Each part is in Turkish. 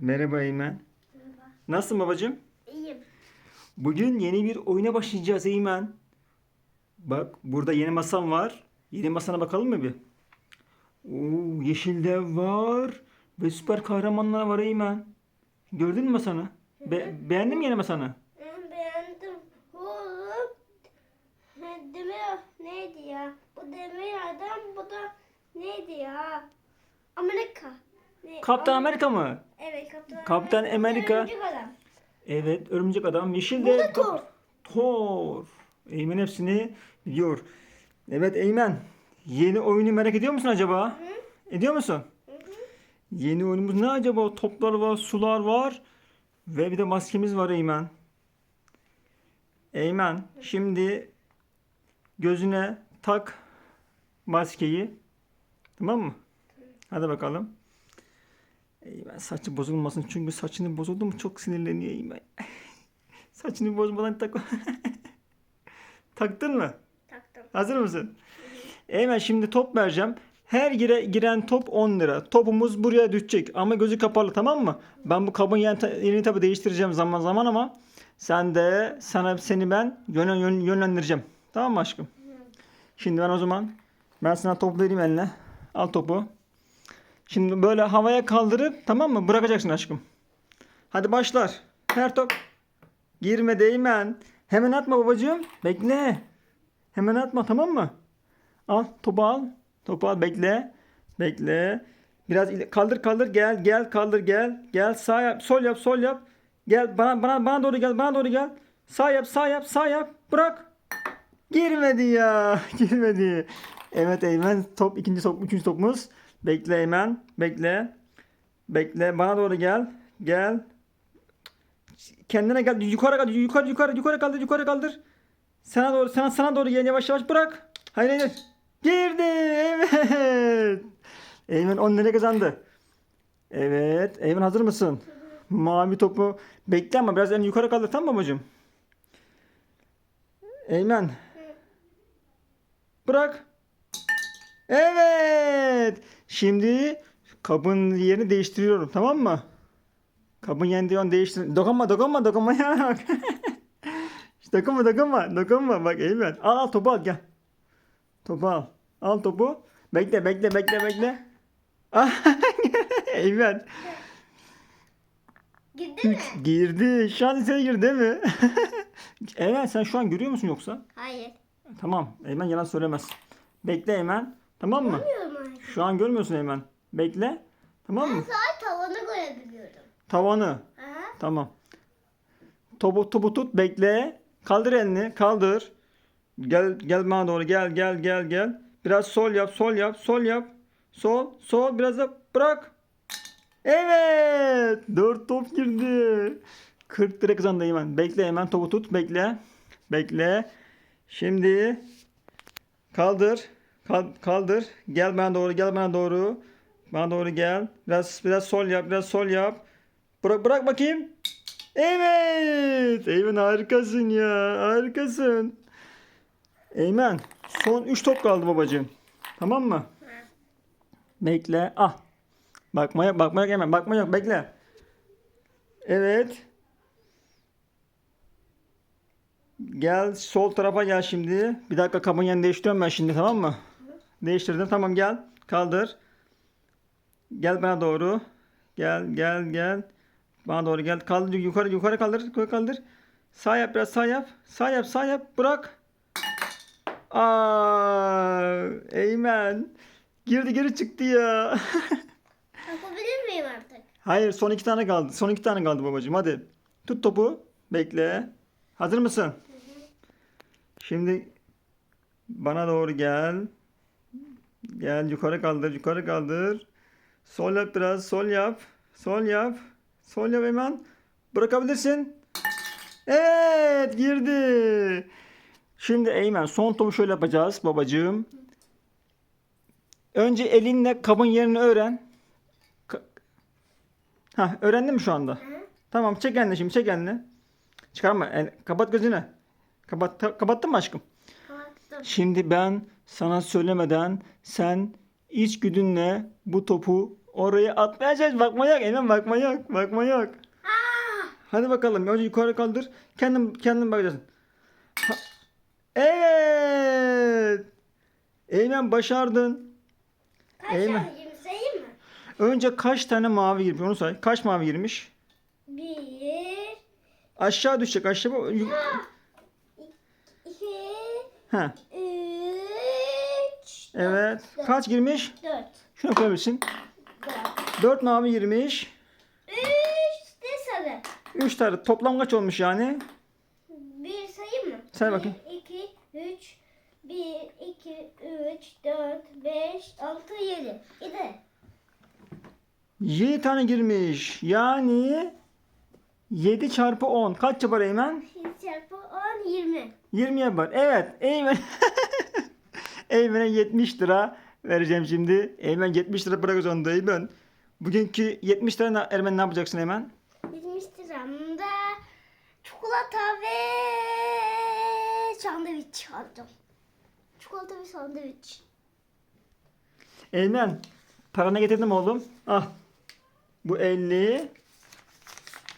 Merhaba Eymen. Nasılsın babacığım? İyiyim. Bugün yeni bir oyuna başlayacağız Eymen. Bak burada yeni masam var. Yeni masana bakalım mı bir? Oo, yeşil dev var. Ve süper kahramanlar var Eymen. Gördün mü masanı? Be- beğendin mi yeni masanı? Ben beğendim. Oğlum. Demir neydi ya? Bu demir adam bu da neydi ya? Amerika. Kaptan Am- Amerika mı? Evet Kaptan, Kaptan Amerika. Örümcek adam. Evet, örümcek adam, yeşil Bu da Thor. Thor. Eymen hepsini biliyor. Evet Eymen, yeni oyunu merak ediyor musun acaba? Ediyor musun? Yeni oyunumuz ne acaba? Toplar var, sular var ve bir de maskemiz var Eymen. Eymen, şimdi gözüne tak maskeyi. Tamam mı? Hadi bakalım. Eymen saçı bozulmasın çünkü saçını bozuldu mu çok sinirleniyor Eymen. Saçını bozmadan tak. Taktın mı? Taktım. Hazır mısın? Eymen şimdi top vereceğim. Her gire, giren top 10 lira. Topumuz buraya düşecek ama gözü kapalı tamam mı? Ben bu kabın yerini, yerini tabii değiştireceğim zaman zaman ama sen de sana seni ben yön, yön- yönlendireceğim. Tamam mı aşkım? Şimdi ben o zaman ben sana top vereyim eline. Al topu. Şimdi böyle havaya kaldırıp tamam mı? Bırakacaksın aşkım. Hadi başlar. Her top. Girme değmen. Hemen atma babacığım. Bekle. Hemen atma tamam mı? Al topu al. Topu al bekle. Bekle. Biraz kaldır kaldır gel gel kaldır gel. Gel sağ yap sol yap sol yap. Gel bana bana bana doğru gel bana doğru gel. Sağ yap sağ yap sağ yap. Bırak. Girmedi ya. Girmedi. Evet Eymen top ikinci top üçüncü topumuz. Bekle Eymen. Bekle. Bekle bana doğru gel. Gel. Kendine gel. Yukarı kaldır. Yukarı yukarı yukarı kaldır. Yukarı kaldır. Sana doğru sana sana doğru gel yavaş yavaş bırak. Hayır hayır. Girdi. Evet. Eymen 10 lira kazandı. Evet. Eymen hazır mısın? Mavi topu. Bekle ama biraz elini yukarı kaldır tamam mı babacığım? Eymen. Bırak. Evet. Şimdi kabın yerini değiştiriyorum tamam mı? Kabın yerini diyorum değiştir. Dokunma dokunma dokunma ya. Dokunma dokunma dokunma bak Eymen. Al al topu al gel. Topu al. Al topu. Bekle bekle bekle bekle. Eymen. Girdi mi? Girdi. Şu an içeri girdi değil mi? Eymen sen şu an görüyor musun yoksa? Hayır. Tamam. Eymen yalan söylemez. Bekle Eymen. Tamam mı? Bilmiyorum Şu an görmüyorsun Eymen. Bekle. Tamam mı? Sadece tavanı görebiliyorum. Tavanı. Aha. Tamam. Topu topu tut bekle. Kaldır elini. Kaldır. Gel gel bana doğru gel gel gel gel. Biraz sol yap sol yap sol yap. Sol sol biraz da bırak. Evet. Dört top girdi. 40 lira kazandı hemen. Bekle hemen topu tut. Bekle. Bekle. Şimdi kaldır. Kal- kaldır. Gel bana doğru. Gel bana doğru. Bana doğru gel. Biraz biraz sol yap. Biraz sol yap. Bırak bırak bakayım. Evet. Eymen harikasın ya. Harikasın. Eymen son 3 top kaldı babacığım. Tamam mı? Bekle. Ah. Bakmaya bakmaya hemen. Bakma yok. Bekle. Evet. Gel sol tarafa gel şimdi. Bir dakika kabın yerini değiştiriyorum ben şimdi tamam mı? Değiştirdim. Tamam gel. Kaldır. Gel bana doğru. Gel gel gel. Bana doğru gel. Kaldır yukarı yukarı kaldır. Yukarı kaldır. Sağ yap biraz sağ yap. Sağ yap sağ yap. Bırak. Aa, Eymen. Girdi geri çıktı ya. Yapabilir miyim artık? Hayır son iki tane kaldı. Son iki tane kaldı babacığım. Hadi. Tut topu. Bekle. Hazır mısın? Şimdi bana doğru gel. Gel yukarı kaldır. Yukarı kaldır. Sol yap biraz. Sol yap. Sol yap. Sol yap hemen. Bırakabilirsin. Evet girdi. Şimdi Eymen son topu şöyle yapacağız babacığım. Önce elinle kabın yerini öğren. Ka- Ha öğrendin mi şu anda? Tamam çek elini şimdi çek elini. Çıkarma. El, kapat gözünü. Kapat, kapattın mı aşkım? Kapattım. Şimdi ben sana söylemeden sen iç güdünle bu topu Orayı atmayacağız. Bakma yok. Eymen bakma yok. Bakma yok. Aa! Hadi bakalım. Önce yukarı kaldır. Kendin, kendin bakacaksın. Ha- Evet. Eymen başardın. Kaç Eyvah. tane yirmi sayayım mı? Önce kaç tane mavi girmiş onu say. Kaç mavi girmiş? Bir, Aşağı düşecek aşağı. bu- yu- iki, Ha. Evet. dört. Kaç girmiş? Dört. Şunu koyabilirsin. Dört. 4 mavi girmiş. Üç de sarı. 3 tane. Toplam kaç olmuş yani? Bir sayayım mı? Say bakayım. Bir, iki, üç, bir, iki, üç, dört, beş, altı, yedi. İdi. 7 tane girmiş. Yani 7 çarpı 10. Kaç yapar Eymen? Yedi çarpı on, yirmi. 20 yapar. Evet. Eymen. Eymen'e 70 lira vereceğim şimdi. Eymen 70 lira bırak zorunda Eymen. Bugünkü 70 lira Ermen ne yapacaksın Eymen? Yetmiş liramda çikolata ve sandviç aldım. Çikolata ve sandviç. Eymen paranı getirdim oğlum. Ah. Bu 50.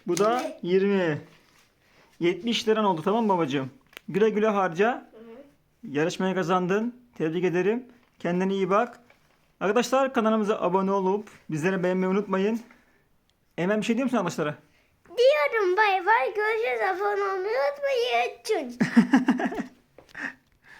Bu da 20. 70 liran oldu tamam mı babacığım? Güle güle harca. Yarışmayı kazandın. Tebrik ederim. Kendine iyi bak. Arkadaşlar kanalımıza abone olup bizleri beğenmeyi unutmayın. Eymen bir şey diyor musun arkadaşlara? Diyorum bay bay görüşürüz abone olmayı unutmayın.